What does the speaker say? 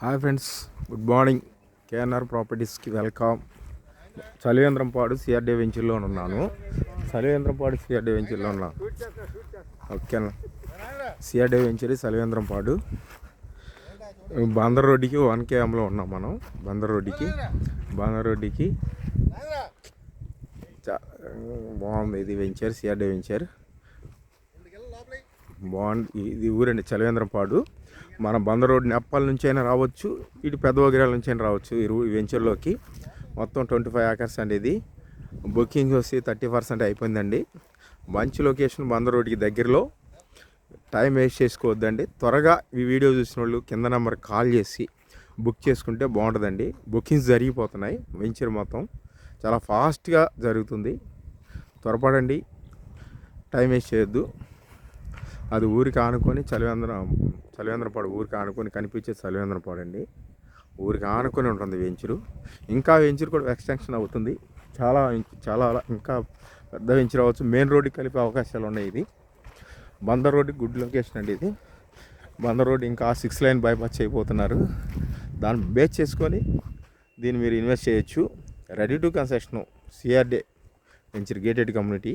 Hi friends good morning. K N R ప్రాపర్టీస్కి welcome. Chalivendrampadu C R D వెంచర్లో ఉన్నాను. చలివేంద్రంపాడు CRD వెంచర్లో ఉన్నాను ఓకేనా సిఆర్డీ వెంచర్ చలివేంద్రంపాడు బందర్ రోడ్డుకి వన్ కేఎంలో ఉన్నాం మనం. బందర్ రోడ్డుకి. బందర్ రోడ్డుకి. బాగుంది ఇది వెంచర్ సిఆర్డీ వెంచర్. బాగుంది. ఇది ఊరండి చలివేంద్రంపాడు మన బంద రోడ్ నెప్పాల నుంచి అయినా రావచ్చు ఇటు పెద్దవగిరాల నుంచి అయినా రావచ్చు ఈ వెంచర్లోకి. మొత్తం ట్వంటీ ఫైవ్ ఏకర్స్ అండి ఇది. బుకింగ్ వచ్చి థర్టీ పర్సెంట్ అయిపోయిందండి. మంచి లొకేషన్ బంద రోడ్కి దగ్గరలో. టైం వేస్ట్ చేసుకోవద్దండి. త్వరగా ఈ వీడియో చూసిన వాళ్ళు కింద నెంబర్ కాల్ చేసి బుక్ చేసుకుంటే బాగుంటుందండి. బుకింగ్స్ జరిగిపోతున్నాయి వెంచర్ మొత్తం. చాలా ఫాస్ట్గా జరుగుతుంది. త్వరపడండి. టైం వేస్ట్ చేయొద్దు. అది ఊరికి ఆనుకొని చలివేంద్రం చలివేంద్రపాడు ఊరికి ఆనుకొని కనిపించే చలివేంద్రపాడు అండి ఊరికి ఆనుకొని ఉంటుంది వెంచరు. ఇంకా వెంచర్ కూడా ఎక్స్టెన్షన్ అవుతుంది. చాలా చాలా ఇంకా పెద్ద వెంచర్ అవ్వచ్చు. మెయిన్ రోడ్డుకి కలిపే అవకాశాలు ఉన్నాయి ఇది. బందర్ రోడ్డుకి గుడ్ లొకేషన్ అండి ఇది. బందర్ రోడ్ ఇంకా సిక్స్ లైన్ బైపాస్ చేయబోతున్నారు దాన్ని బేస్ చేసుకొని దీన్ని మీరు ఇన్వెస్ట్ చేయొచ్చు. Ready to concession C R D venture gated community.